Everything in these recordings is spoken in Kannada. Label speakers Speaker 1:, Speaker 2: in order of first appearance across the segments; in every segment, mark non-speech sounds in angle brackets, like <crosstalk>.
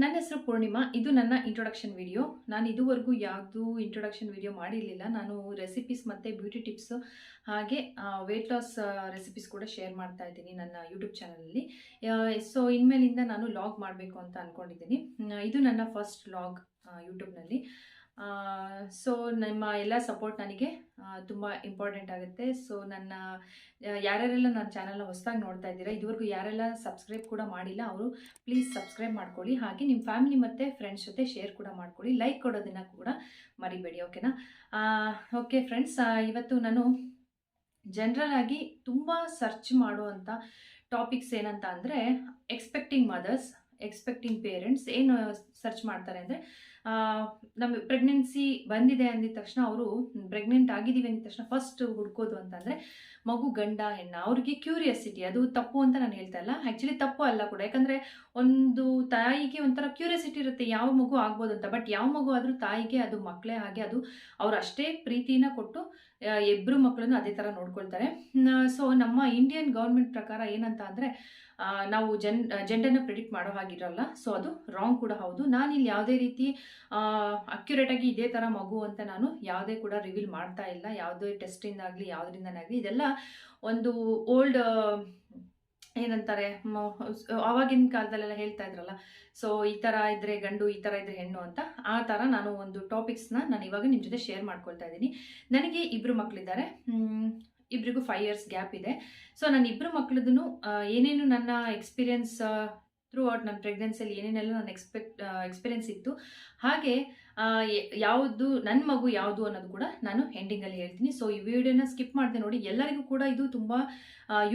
Speaker 1: ನನ್ನ ಹೆಸರು ಪೂರ್ಣಿಮಾ. ಇದು ನನ್ನ ಇಂಟ್ರೊಡಕ್ಷನ್ ವಿಡಿಯೋ ನಾನು ಇದುವರೆಗೂ ಯಾವುದೂ ಇಂಟ್ರೊಡಕ್ಷನ್ ವಿಡಿಯೋ ಮಾಡಿರಲಿಲ್ಲ. ನಾನು ರೆಸಿಪೀಸ್ ಮತ್ತು ಬ್ಯೂಟಿ ಟಿಪ್ಸ್ ಹಾಗೆ ವೆಯ್ಟ್ ಲಾಸ್ ರೆಸಿಪೀಸ್ ಕೂಡ ಶೇರ್ ಮಾಡ್ತಾ ಇದ್ದೀನಿ ನನ್ನ ಯೂಟ್ಯೂಬ್ ಚಾನಲಲ್ಲಿ ಸೊ ಇನ್ಮೇಲಿಂದ ನಾನು ಲಾಗ್ ಮಾಡಬೇಕು ಅಂತ ಅಂದ್ಕೊಂಡಿದ್ದೀನಿ ಇದು ನನ್ನ ಫಸ್ಟ್ ಲಾಗ್ ಯೂಟ್ಯೂಬ್ನಲ್ಲಿ ಸೊ ನಿಮ್ಮ ಎಲ್ಲ ಸಪೋರ್ಟ್ ನನಗೆ ತುಂಬ ಇಂಪಾರ್ಟೆಂಟ್ ಆಗುತ್ತೆ. ಸೊ ನನ್ನ ಯಾರ್ಯಾರೆಲ್ಲ ನನ್ನ ಚಾನಲ್ನ ಹೊಸದಾಗಿ ನೋಡ್ತಾ ಇದ್ದೀರಾ, ಇದುವರೆಗೂ ಯಾರೆಲ್ಲ ಸಬ್ಸ್ಕ್ರೈಬ್ ಕೂಡ ಮಾಡಿಲ್ಲ, ಅವರು ಪ್ಲೀಸ್ ಸಬ್ಸ್ಕ್ರೈಬ್ ಮಾಡ್ಕೊಳ್ಳಿ. ಹಾಗೆ ನಿಮ್ಮ ಫ್ಯಾಮಿಲಿ ಮತ್ತು ಫ್ರೆಂಡ್ಸ್ ಜೊತೆ ಶೇರ್ ಕೂಡ ಮಾಡ್ಕೊಳ್ಳಿ. ಲೈಕ್ ಕೊಡೋದನ್ನು ಕೂಡ ಮರಿಬೇಡಿ ಓಕೆನಾ ಓಕೆ ಫ್ರೆಂಡ್ಸ್ ಇವತ್ತು ನಾನು ಜನರಲ್ ಆಗಿ ತುಂಬ ಸರ್ಚ್ ಮಾಡುವಂಥ ಟಾಪಿಕ್ಸ್ ಏನಂತ ಅಂದರೆ ಎಕ್ಸ್ಪೆಕ್ಟಿಂಗ್ ಮದರ್ಸ್ ಎಕ್ಸ್ಪೆಕ್ಟಿಂಗ್ ಪೇರೆಂಟ್ಸ್ ಏನು ಸರ್ಚ್ ಮಾಡ್ತಾರೆ ಅಂದರೆ ನಮ್ಮ ಪ್ರೆಗ್ನೆನ್ಸಿ ಬಂದಿದೆ ಅಂದಿದ ತಕ್ಷಣ ಅವರು ಪ್ರೆಗ್ನೆಂಟ್ ಆಗಿದ್ದೀವಿ ಅಂದಿದ ತಕ್ಷಣ ಫಸ್ಟ್ ಹುಡ್ಕೋದು ಅಂತಂದರೆ ಮಗು ಗಂಡ, ಹೆಣ್ಣ, ಅವ್ರಿಗೆ ಕ್ಯೂರಿಯಾಸಿಟಿ ಅದು ತಪ್ಪು ಅಂತ ನಾನು ಹೇಳ್ತಾ ಇಲ್ಲ. ಆ್ಯಕ್ಚುಲಿ ತಪ್ಪು ಅಲ್ಲ ಕೂಡ. ಯಾಕಂದರೆ ಒಂದು ತಾಯಿಗೆ ಒಂಥರ ಕ್ಯೂರಿಯಾಸಿಟಿ ಇರುತ್ತೆ, ಯಾವ ಮಗು ಆಗ್ಬೋದು ಅಂತ ಬಟ್ ಯಾವ ಮಗು ಆದರೂ ತಾಯಿಗೆ, ಅದು ಮಕ್ಕಳೇ ಹಾಗೆ, ಅದು ಅವ್ರು ಅಷ್ಟೇ ಪ್ರೀತಿನ ಕೊಟ್ಟು ಇಬ್ಬರು ಮಕ್ಕಳನ್ನು ಅದೇ ಥರ ನೋಡ್ಕೊಳ್ತಾರೆ. ಸೊ ನಮ್ಮ ಇಂಡಿಯನ್ ಗೌರ್ಮೆಂಟ್ ಪ್ರಕಾರ ಏನಂತ ಅಂದರೆ ನಾವು ಜನ್ ಜೆಂಡರ್ನ ಪ್ರಿಡಿಕ್ಟ್ ಮಾಡೋ ಹಾಗಿರಲ್ಲ. ಸೊ ಅದು ರಾಂಗ್ ಕೂಡ ಹೌದು. ಇಲ್ಲಿ ಯಾವುದೇ ರೀತಿ ಅಕ್ಯುರೇಟಾಗಿ ಇದೇ ಥರ ಮಗು ಅಂತ ನಾನು ಯಾವುದೇ ಕೂಡ ರಿವೀಲ್ ಮಾಡ್ತಾ ಇಲ್ಲ. ಯಾವುದೇ ಟೆಸ್ಟಿಂದಾಗಲಿ ಯಾವುದರಿಂದನಾಗಲಿ ಇದೆಲ್ಲ ಒಂದು ಓಲ್ಡ್ ಏನಂತಾರೆ ಆವಾಗಿನ ಕಾಲದಲ್ಲೆಲ್ಲ ಹೇಳ್ತಾ ಇದ್ರಲ್ಲ. ಸೊ ಈ ಥರ ಇದ್ರೆ ಗಂಡು, ಈ ಥರ ಇದ್ರೆ ಹೆಣ್ಣು ಅಂತ ಆ ಥರ ನಾನು ಒಂದು ಟಾಪಿಕ್ಸ್ನ ನಾನು ಇವಾಗ ನಿಮ್ಮ ಜೊತೆ ಶೇರ್ ಮಾಡ್ಕೊಳ್ತಾ ಇದ್ದೀನಿ. ನನಗೆ ಇಬ್ಬರು ಮಕ್ಕಳಿದ್ದಾರೆ ಇಬ್ಬರಿಗೂ ಫೈವ್ ಇಯರ್ಸ್ ಗ್ಯಾಪ್ ಇದೆ. ಸೊ ನನ್ನ ಇಬ್ಬರು ಮಕ್ಕಳದೂ ಏನೇನು ನನ್ನ ಎಕ್ಸ್ಪೀರಿಯನ್ಸ್ ಥ್ರೂ ಔಟ್ ನನ್ನ ಪ್ರೆಗ್ನೆನ್ಸಿಯಲ್ಲಿ ಏನೇನೆಲ್ಲ ನನ್ನ ಎಕ್ಸ್ಪೆಕ್ಟ್ ಎಕ್ಸ್ಪೀರಿಯನ್ಸ್ ಇತ್ತು. ಹಾಗೆ ಯಾವುದು ನನ್ನ ಮಗು ಯಾವುದು ಅನ್ನೋದು ಕೂಡ ನಾನು ಎಂಡಿಂಗಲ್ಲಿ ಹೇಳ್ತೀನಿ. ಸೊ ಈ ವಿಡಿಯೋನ ಸ್ಕಿಪ್ ಮಾಡಿದೆ ನೋಡಿ, ಎಲ್ಲರಿಗೂ ಕೂಡ ಇದು ತುಂಬ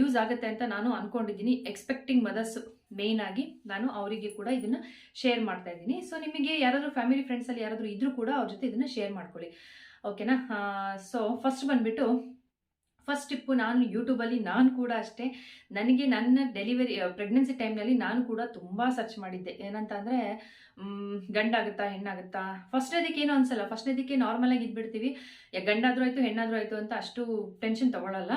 Speaker 1: ಯೂಸ್ ಆಗುತ್ತೆ ಅಂತ ನಾನು ಅಂದ್ಕೊಂಡಿದ್ದೀನಿ ಎಕ್ಸ್ಪೆಕ್ಟಿಂಗ್ ಮದರ್ಸ್ ಮೇಯ್ನ್ ಆಗಿ ನಾನು ಅವರಿಗೆ ಕೂಡ ಇದನ್ನು ಶೇರ್ ಮಾಡ್ತಾ ಇದ್ದೀನಿ. ಸೊ ನಿಮಗೆ ಯಾರಾದರೂ ಫ್ಯಾಮಿಲಿ ಫ್ರೆಂಡ್ಸಲ್ಲಿ ಯಾರಾದರೂ ಇದ್ರೂ ಕೂಡ ಅವ್ರ ಜೊತೆ ಇದನ್ನು ಶೇರ್ ಮಾಡ್ಕೊಳ್ಳಿ. ಓಕೆನಾ ಸೊ ಫಸ್ಟ್ ಬಂದುಬಿಟ್ಟು ಫಸ್ಟ್ ಟಿಪ್ಪು ನಾನು ಯೂಟ್ಯೂಬಲ್ಲಿ ನಾನು ಕೂಡ ಅಷ್ಟೇ, ನನಗೆ ನನ್ನ ಡೆಲಿವರಿ ಪ್ರೆಗ್ನೆನ್ಸಿ ಟೈಮ್ನಲ್ಲಿ ನಾನು ಕೂಡ ತುಂಬ ಸರ್ಚ್ ಮಾಡಿದ್ದೆ. ಏನಂತ ಅಂದರೆ ಗಂಡಾಗುತ್ತಾ, ಹೆಣ್ಣಾಗುತ್ತಾ? ಫಸ್ಟ್ ಫಸ್ಟ್ನೇದಕ್ಕೆ ಅನಿಸಲ್ಲ. ಫಸ್ಟ್ ಅದಕ್ಕೆ ನಾರ್ಮಲಾಗಿ ಇದ್ಬಿಡ್ತೀವಿ. ಗಂಡಾದರೂ ಆಯಿತು, ಹೆಣ್ಣಾದರೂ ಆಯಿತು ಅಂತ ಅಷ್ಟು ಟೆನ್ಷನ್ ತೊಗೊಳಲ್ಲ.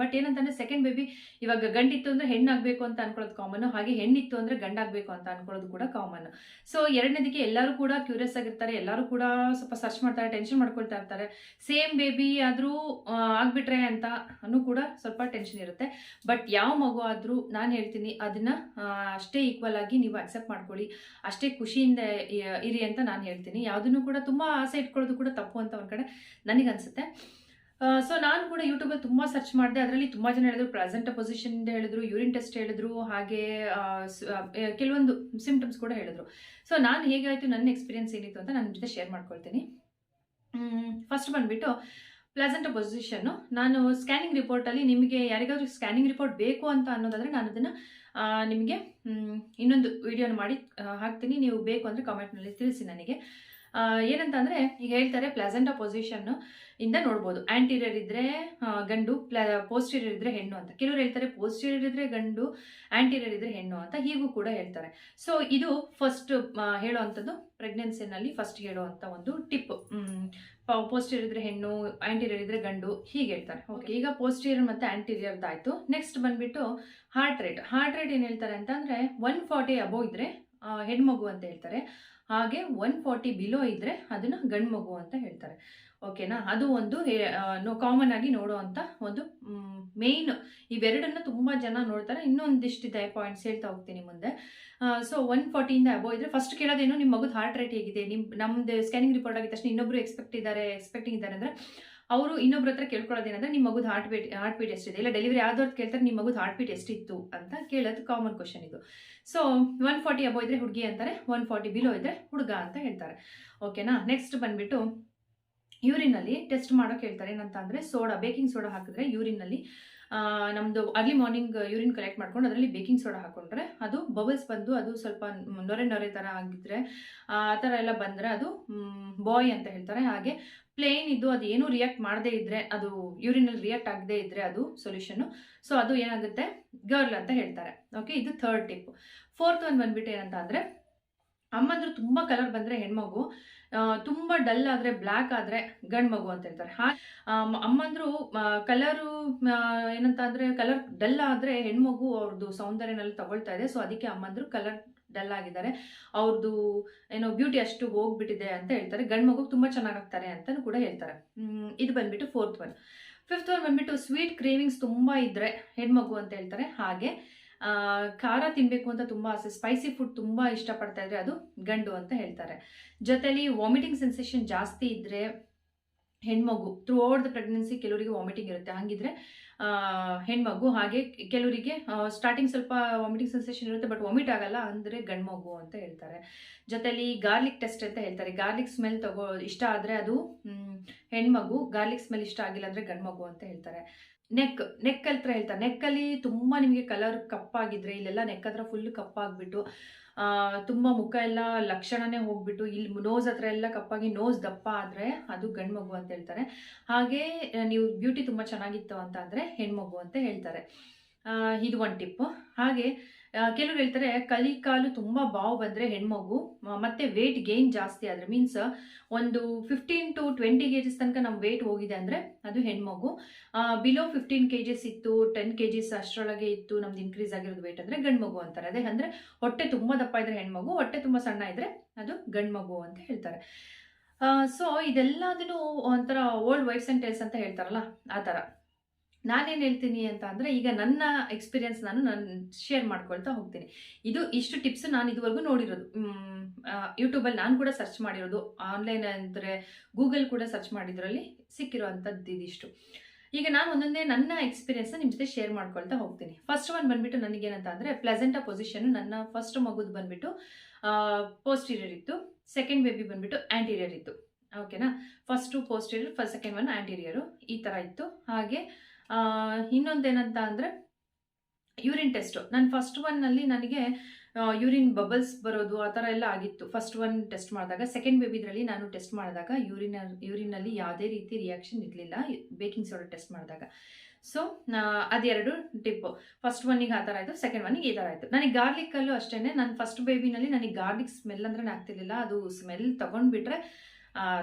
Speaker 1: ಬಟ್ ಏನಂತಂದರೆ ಸೆಕೆಂಡ್ ಬೇಬಿ ಇವಾಗ ಗಂಡಿತ್ತು ಅಂದರೆ ಹೆಣ್ಣಾಗಬೇಕು ಅಂತ ಅನ್ಕೊಳ್ಳೋದು ಕಾಮನ್ ಹಾಗೆ ಹೆಣ್ಣಿತ್ತು ಅಂದರೆ ಗಂಡಾಗಬೇಕು ಅಂತ ಅನ್ಕೊಳ್ಳೋದು ಕೂಡ ಕಾಮನ್ ಸೊ ಎರಡನೇದಕ್ಕೆ ಎಲ್ಲರೂ ಕೂಡ ಕ್ಯೂರಿಯಸ್ ಆಗಿರ್ತಾರೆ, ಎಲ್ಲರೂ ಕೂಡ ಸ್ವಲ್ಪ ಸರ್ಚ್ ಮಾಡ್ತಾರೆ ಟೆನ್ಷನ್ ಮಾಡ್ಕೊಳ್ತಾ ಇರ್ತಾರೆ. ಸೇಮ್ ಬೇಬಿ ಆದರೂ ಆಗಿಬಿಟ್ರೆ ಅಂತ ಅನ್ನೂ ಕೂಡ ಸ್ವಲ್ಪ ಟೆನ್ಷನ್ ಇರುತ್ತೆ. ಬಟ್ ಯಾವ ಮಗು ಆದರೂ ನಾನು ಹೇಳ್ತೀನಿ, ಅದನ್ನು ಅಷ್ಟೇ ಈಕ್ವಲ್ ಆಗಿ ನೀವು ಅಕ್ಸೆಪ್ಟ್ ಮಾಡ್ಕೊಳ್ಳಿ. ಅಷ್ಟೇ ಖುಷಿಯಿಂದ ಇರಿ ಅಂತ ನಾನು ಹೇಳ್ತೀನಿ. ಯಾವುದನ್ನು ಕೂಡ ತುಂಬ ಆಸೆ ಇಟ್ಕೊಳ್ಳೋದು ಕೂಡ ತಪ್ಪು ಅಂತ ಒಂದು ಕಡೆ ನನಗನ್ಸುತ್ತೆ. ಸೊ ನಾನು ಕೂಡ ಯೂಟ್ಯೂಬಲ್ಲಿ ತುಂಬ ಸರ್ಚ್ ಮಾಡಿದೆ. ಅದರಲ್ಲಿ ತುಂಬ ಜನ ಹೇಳಿದ್ರು ಪ್ರೆಸೆಂಟ್ ಪೊಸಿಷನ್ ಹೇಳಿದ್ರು ಯೂರಿನ್ ಟೆಸ್ಟ್ ಹೇಳಿದ್ರು, ಹಾಗೆ ಕೆಲವೊಂದು ಸಿಂಪ್ಟಮ್ಸ್ ಕೂಡ ಹೇಳಿದ್ರು. ಸೊ ನಾನು ಹೇಗಾಯಿತು, ನನ್ನ ಎಕ್ಸ್ಪೀರಿಯನ್ಸ್ ಏನಿತ್ತು ಅಂತ ನನ್ನ ಜೊತೆ ಶೇರ್ ಮಾಡ್ಕೊಳ್ತೀನಿ. ಫಸ್ಟ್ ಬಂದುಬಿಟ್ಟು ಪ್ಲೆಸೆಂಟ್ ಪೊಸಿಷನ್ನು ನಾನು ಸ್ಕ್ಯಾನಿಂಗ್ ರಿಪೋರ್ಟಲ್ಲಿ ನಿಮಗೆ ಯಾರಿಗಾದ್ರೂ ಸ್ಕ್ಯಾನಿಂಗ್ ರಿಪೋರ್ಟ್ ಬೇಕು ಅಂತ ಅನ್ನೋದಾದರೆ ನಾನು ಅದನ್ನು ನಿಮಗೆ ಇನ್ನೊಂದು ವಿಡಿಯೋನ ಮಾಡಿ ಹಾಕ್ತೀನಿ. ನೀವು ಬೇಕು ಅಂದರೆ ಕಾಮೆಂಟ್ನಲ್ಲಿ ತಿಳಿಸಿ ನನಗೆ. ಏನಂತ ಅಂದರೆ ಈಗ ಹೇಳ್ತಾರೆ ಪ್ಲೆಸೆಂಟ ಪೊಸಿಷನ್ ಇಂದ ನೋಡ್ಬೋದು. ಆಂಟೀರಿಯರ್ ಇದ್ದರೆ ಗಂಡು ಪ್ಲ ಪೋಸ್ಟೀರಿಯರ್ ಇದ್ದರೆ ಹೆಣ್ಣು ಅಂತ. ಕೆಲವರು ಹೇಳ್ತಾರೆ ಪೋಸ್ಟೀರಿಯರ್ ಇದ್ದರೆ ಗಂಡು ಆಂಟೀರಿಯರ್ ಇದ್ದರೆ ಹೆಣ್ಣು ಅಂತ. ಹೀಗೂ ಕೂಡ ಹೇಳ್ತಾರೆ. ಸೊ ಇದು ಫಸ್ಟ್ ಹೇಳೋವಂಥದ್ದು ಪ್ರೆಗ್ನೆನ್ಸಿನಲ್ಲಿ ಫಸ್ಟ್ ಹೇಳುವಂಥ ಒಂದು ಟಿಪ್ ಪೋಸ್ಟೀರಿಯರ್ ಇದ್ರೆ ಹೆಣ್ಣು ಆಂಟೀರಿಯರ್ ಇದ್ರೆ ಗಂಡು ಹೀಗೆ ಹೇಳ್ತಾರೆ. ಓಕೆ ಈಗ ಪೋಸ್ಟೀರಿಯರ್ ಮತ್ತು ಆಯ್ತು ನೆಕ್ಸ್ಟ್ ಬಂದುಬಿಟ್ಟು ಹಾರ್ಟ್ ರೇಟ್ ಹಾರ್ಟ್ ರೇಟ್ ಏನು ಹೇಳ್ತಾರೆ ಅಂತಂದರೆ ಒನ್ ಫಾರ್ಟಿ ಅಬೋವ್ ಇದ್ದರೆ ಹೆಣ್ಮಗು ಅಂತ ಹೇಳ್ತಾರೆ. ಹಾಗೆ ಒನ್ ಫಾರ್ಟಿ ಬಿಲೋ ಇದ್ದರೆ ಅದನ್ನು ಗಂಡು ಮಗು ಅಂತ ಹೇಳ್ತಾರೆ. ಓಕೆನಾ ಅದು ಒಂದು ಕಾಮನ್ ಆಗಿ ನೋಡುವಂಥ ಒಂದು ಮೇಯ್ನ್ ಇವೆರಡನ್ನು ತುಂಬ ಜನ ನೋಡ್ತಾರೆ. ಇನ್ನೊಂದಿಷ್ಟಿದೆ ಪಾಯಿಂಟ್ಸ್ ಹೇಳ್ತಾ ಹೋಗ್ತೀನಿ ಮುಂದೆ. ಸೊ ಒನ್ ಫಾರ್ಟಿಯಿಂದ ಅಬೋ ಇದ್ರೆ ಫಸ್ಟ್ ಕೇಳೋದೇನು ನಿಮ್ಮ ಮಗುದು ಹಾರ್ಟ್ ರೇಟ್ ಹೇಗಿದೆ? ನಿಮ್ಮ ನಮ್ಮದು ಸ್ಕ್ಯಾನಿಂಗ್ ರಿಪೋರ್ಟ್ ಆಗಿದ ತಕ್ಷಣ ಇನ್ನೊಬ್ರು ಎಕ್ಸ್ಪೆಕ್ಟ್ ಇದ್ದಾರೆ ಎಕ್ಸ್ಪೆಕ್ಟಿಂಗ್ ಇದ್ದಾರೆ ಅಂದರೆ ಅವರು ಇನ್ನೊಬ್ರ ಹತ್ರ ಕೇಳ್ಕೊಳ್ಳೋದೇನಂದ್ರೆ ನಿಮ್ಮ ಮಗುದು ಹಾರ್ಟ್ ಬೀಟ್ ಹಾರ್ಟ್ ಬೀಟ್ ಎಷ್ಟಿದೆ? ಇಲ್ಲ ಡೆಲಿವರಿ ಆದವ್ರು ಕೇಳ್ತಾರೆ ನಿಮ್ಮ ಮಗುದು ಹಾರ್ಟ್ ಬೀಟ್ ಎಷ್ಟಿತ್ತು? ಅಂತ ಕೇಳೋದು ಕಾಮನ್ ಕ್ವಶನ್ ಇದು. ಸೊ ಒನ್ ಫಾರ್ಟಿ ಅಬೋ ಇದ್ರೆ ಹುಡುಗಿ ಅಂತಾರೆ ಒನ್ ಫಾರ್ಟಿ ಬಿಲೋ ಇದ್ರೆ ಹುಡುಗ ಅಂತ ಹೇಳ್ತಾರೆ. ಓಕೆನಾ ನೆಕ್ಸ್ಟ್ ಬಂದ್ಬಿಟ್ಟು, ಯೂರಿನಲ್ಲಿ ಟೆಸ್ಟ್ ಮಾಡೋಕೆ ಹೇಳ್ತಾರೆ ಏನಂತ ಅಂದರೆ, ಸೋಡಾ ಬೇಕಿಂಗ್ ಸೋಡಾ ಹಾಕಿದ್ರೆ ಯೂರಿನಲ್ಲಿ ನಮ್ಮದು ಅರ್ಲಿ ಮಾರ್ನಿಂಗ್ ಯೂರಿನ್ ಕಲೆಕ್ಟ್ ಮಾಡ್ಕೊಂಡು ಅದರಲ್ಲಿ ಬೇಕಿಂಗ್ ಸೋಡಾ ಹಾಕೊಂಡ್ರೆ ಅದು ಬಬಲ್ಸ್ ಬಂದು ಅದು ಸ್ವಲ್ಪ ನೊರೆ ನೊರೆ ಥರ ಆಗಿದ್ರೆ, ಆ ಥರ ಎಲ್ಲ ಬಂದರೆ ಅದು ಬಾಯ್ ಅಂತ ಹೇಳ್ತಾರೆ. ಹಾಗೆ ಪ್ಲೇನ್ ಇದ್ದು ಅದು ಏನೂ ರಿಯಾಕ್ಟ್ ಮಾಡದೇ ಇದ್ದರೆ ಅದು ಯೂರಿನಲ್ಲಿ ರಿಯಾಕ್ಟ್ ಆಗದೇ ಇದ್ದರೆ ಅದು ಸೊಲ್ಯೂಷನ್ ಸೊ ಅದು ಏನಾಗುತ್ತೆ? ಗರ್ಲ್ ಅಂತ ಹೇಳ್ತಾರೆ. ಓಕೆ ಇದು ಥರ್ಡ್ ಟಿಪ್ ಫೋರ್ತ್ ಒಂದು ಬಂದ್ಬಿಟ್ಟು ಏನಂತ ಅಂದರೆ, ಅಮ್ಮಂದ್ರು ತುಂಬ ಕಲರ್ ಬಂದರೆ ಹೆಣ್ಮಗು ತುಂಬಾ ಡಲ್ ಆದರೆ ಬ್ಲ್ಯಾಕ್ ಆದರೆ ಗಂಡು ಮಗು ಅಂತ ಹೇಳ್ತಾರೆ. ಅಮ್ಮಂದ್ರು ಕಲರು ಏನಂತ ಅಂದರೆ ಕಲರ್ ಡಲ್ ಆದರೆ ಹೆಣ್ಮಗು ಅವ್ರದ್ದು ಸೌಂದರ್ಯನಲ್ಲಿ ತಗೊಳ್ತಾ ಇದೆ. ಸೊ ಅದಕ್ಕೆ ಅಮ್ಮಂದ್ರು ಕಲರ್ ಡಲ್ ಆಗಿದ್ದಾರೆ. ಅವ್ರದ್ದು ಏನೋ ಬ್ಯೂಟಿ ಅಷ್ಟು ಹೋಗ್ಬಿಟ್ಟಿದೆ ಅಂತ ಹೇಳ್ತಾರೆ. ಗಂಡು ಮಗು ತುಂಬ ಚೆನ್ನಾಗಾಗ್ತಾರೆ ಅಂತಲೂ ಕೂಡ ಹೇಳ್ತಾರೆ. ಇದು ಬಂದ್ಬಿಟ್ಟು ಫೋರ್ತ್ ಒನ್ ಫಿಫ್ತ್ ಒನ್ ಬಂದ್ಬಿಟ್ಟು ಸ್ವೀಟ್ ಕ್ರೇವಿಂಗ್ಸ್ ತುಂಬ ಇದ್ದರೆ ಹೆಣ್ಮಗು ಅಂತ ಹೇಳ್ತಾರೆ. ಹಾಗೆ ಖಾರ ತಿನ್ನಬೇಕು ಅಂತ ತುಂಬ ಆಸೆ ಸ್ಪೈಸಿ ಫುಡ್ ತುಂಬ ಇಷ್ಟಪಡ್ತಾ ಇದ್ರೆ ಅದು ಗಂಡು ಅಂತ ಹೇಳ್ತಾರೆ. ಜೊತೆಲಿ ವಾಮಿಟಿಂಗ್ ಸೆನ್ಸೇಷನ್ ಜಾಸ್ತಿ ಇದ್ದರೆ ಹೆಣ್ಮಗು ಥ್ರೂ ಔಟ್ ದ ಪ್ರೆಗ್ನೆನ್ಸಿ ಕೆಲವರಿಗೆ ವಾಮಿಟಿಂಗ್ ಇರುತ್ತೆ. ಹಂಗಿದ್ರೆ ಹೆಣ್ಮಗು ಹಾಗೆ ಕೆಲವರಿಗೆ ಸ್ಟಾರ್ಟಿಂಗ್ ಸ್ವಲ್ಪ ವಾಮಿಟಿಂಗ್ ಸೆನ್ಸೇಷನ್ ಇರುತ್ತೆ ಬಟ್ ವಾಮಿಟ್ ಆಗಲ್ಲ ಅಂದರೆ ಗಂಡ್ಮಗು ಅಂತ ಹೇಳ್ತಾರೆ. ಜೊತೆಲಿ ಗಾರ್ಲಿಕ್ ಟೆಸ್ಟ್ ಅಂತ ಹೇಳ್ತಾರೆ. ಗಾರ್ಲಿಕ್ ಸ್ಮೆಲ್ ತಗೋ, ಇಷ್ಟ ಆದರೆ ಅದು ಹೆಣ್ಮಗು ಗಾರ್ಲಿಕ್ ಸ್ಮೆಲ್ ಇಷ್ಟ ಆಗಿಲ್ಲ ಅಂದರೆ ಗಂಡ್ಮಗು ಅಂತ ಹೇಳ್ತಾರೆ. ನೆಕ್ ನೆಕ್ ಹತ್ರ ಹೇಳ್ತಾರೆ. ನೆಕ್ಕಲ್ಲಿ ತುಂಬ ನಿಮಗೆ ಕಲರ್ ಕಪ್ಪಾಗಿದ್ರೆ, ಇಲ್ಲೆಲ್ಲ ನೆಕ್ ಹತ್ರ ಫುಲ್ ಕಪ್ಪಾಗಿಬಿಟ್ಟು ತುಂಬ ಮುಖ ಎಲ್ಲ ಲಕ್ಷಣನೇ ಹೋಗ್ಬಿಟ್ಟು ಇಲ್ಲಿ ನೋಸ್ ಹತ್ರ ಎಲ್ಲ ಕಪ್ಪಾಗಿ ನೋಸ್ ದಪ್ಪ ಆದರೆ ಅದು ಗಂಡು ಮಗು ಅಂತ ಹೇಳ್ತಾರೆ. ಹಾಗೆ ನೀವು ಬ್ಯೂಟಿ ತುಂಬ ಚೆನ್ನಾಗಿತ್ತು ಅಂತ ಅಂದರೆ ಹೆಣ್ಮಗು ಅಂತ ಹೇಳ್ತಾರೆ. ಇದು ಒಂದು ಟಿಪ್ಪು ಹಾಗೆ ಕೆಲವ್ರು ಹೇಳ್ತಾರೆ, ಕಲಿ ಕಾಲು ತುಂಬ ಬಾವು ಬಂದರೆ ಹೆಣ್ಮಗು ಮತ್ತೆ ವೆಯ್ಟ್ ಗೇನ್ ಜಾಸ್ತಿ ಆದರೆ ಮೀನ್ಸ್ ಒಂದು fifteen to twenty K Gs ತನಕ ನಮ್ಮ ವೆಯ್ಟ್ ಹೋಗಿದೆ ಅಂದರೆ ಅದು ಹೆಣ್ಮಗು. ಬಿಲೋ ಫಿಫ್ಟೀನ್ ಕೆ ಜಿಸ್ ಇತ್ತು ಟೆನ್ ಕೆ ಜಿಸ್ ಅಷ್ಟರೊಳಗೆ ಇತ್ತು, ನಮ್ದು ಇನ್ಕ್ರೀಸ್ ಆಗಿರೋದು ವೆಯ್ಟ್ ಅಂದರೆ ಗಂಡ್ಮಗು ಅಂತಾರೆ. ಅದೇ ಅಂದರೆ ಹೊಟ್ಟೆ ತುಂಬ ದಪ್ಪ ಇದ್ರೆ ಹೆಣ್ಮಗು, ಹೊಟ್ಟೆ ತುಂಬ ಸಣ್ಣ ಇದ್ರೆ ಅದು ಗಂಡ್ಮಗು ಅಂತ ಹೇಳ್ತಾರೆ. ಸೊ ಇದೆಲ್ಲದನ್ನು ಒಂಥರ ಓಲ್ಡ್ ವೈಫ್ಸ್ ಆ್ಯಂಡ್ ಟೇಲ್ಸ್ ಅಂತ ಹೇಳ್ತಾರಲ್ಲ, ಆ ಥರ. ನಾನೇನು ಹೇಳ್ತೀನಿ ಅಂತ ಅಂದರೆ ಈಗ ನನ್ನ ಎಕ್ಸ್ಪೀರಿಯನ್ಸ್ ನಾನು ನಾನು ಶೇರ್ ಮಾಡ್ಕೊಳ್ತಾ ಹೋಗ್ತೀನಿ. ಇದು ಇಷ್ಟು ಟಿಪ್ಸ್ ನಾನು ಇದುವರೆಗೂ ನೋಡಿರೋದು. ಯೂಟ್ಯೂಬಲ್ಲಿ ನಾನು ಕೂಡ ಸರ್ಚ್ ಮಾಡಿರೋದು. ಆನ್ಲೈನ್ ಅಂದರೆ ಗೂಗಲ್ ಕೂಡ ಸರ್ಚ್ ಮಾಡಿದ್ರಲ್ಲಿ ಸಿಕ್ಕಿರೋವಂಥದ್ದು ಇದಿಷ್ಟು. ಈಗ ನಾನು ಒಂದೊಂದೇ ನನ್ನ ಎಕ್ಸ್ಪೀರಿಯನ್ಸ್ನ ನಿಮ್ಮ ಜೊತೆ ಶೇರ್ ಮಾಡ್ಕೊಳ್ತಾ ಹೋಗ್ತೀನಿ. ಫಸ್ಟ್ ಒನ್ ಬಂದುಬಿಟ್ಟು ನನಗೇನಂತ ಅಂದರೆ ಪ್ಲೆಸೆಂಟ ಪೊಸಿಷನ್ ನನ್ನ ಫಸ್ಟ್ ಮಗುದು ಬಂದ್ಬಿಟ್ಟು ಪೋಸ್ಟೀರಿಯರ್ ಇತ್ತು. ಸೆಕೆಂಡ್ ಬೇಬಿ ಬಂದುಬಿಟ್ಟು ಆ್ಯಂಟೀರಿಯರ್ ಇತ್ತು. ಓಕೆನಾ first posterior first second one anterior ಈ ಥರ ಇತ್ತು. ಹಾಗೆ ಇನ್ನೊಂದೇನಂತ ಅಂದರೆ ಯೂರಿನ್ ಟೆಸ್ಟು ನಾನು ಫಸ್ಟ್ ಒನ್ನಲ್ಲಿ ನನಗೆ ಯೂರಿನ್ ಬಬಲ್ಸ್ ಬರೋದು ಆ ಥರ ಎಲ್ಲ ಆಗಿತ್ತು. ಫಸ್ಟ್ ಒನ್ ಟೆಸ್ಟ್ ಮಾಡಿದಾಗ ಸೆಕೆಂಡ್ ಬೇಬಿದ್ರಲ್ಲಿ ನಾನು ಟೆಸ್ಟ್ ಮಾಡಿದಾಗ ಯೂರಿನ್ ಯೂರಿನಲ್ಲಿ ಯಾವುದೇ ರೀತಿ ರಿಯಾಕ್ಷನ್ ಇರಲಿಲ್ಲ. ಬೇಕಿಂಗ್ ಸೋಡಾ ಟೆಸ್ಟ್ ಮಾಡಿದಾಗ. ಸೊ ಅದೆರಡು ಟಿಪ್ಪು ಫಸ್ಟ್ ಒನ್ನಿಗೆ ಆ ಥರ ಆಯಿತು ಸೆಕೆಂಡ್ ಒನ್ನಿಗೆ ಈ ಥರ ಆಯಿತು. ನನಗೆ ಗಾರ್ಲಿಕ್ಕಲ್ಲೂ ಅಷ್ಟೇ ನಾನು ಫಸ್ಟ್ ಬೇಬಿನಲ್ಲಿ ನನಗೆ ಗಾರ್ಲಿಕ್ ಸ್ಮೆಲ್ ಅಂದ್ರೆ ಆಗ್ತಿರ್ಲಿಲ್ಲ. ಅದು ಸ್ಮೆಲ್ ತೊಗೊಂಡ್ಬಿಟ್ರೆ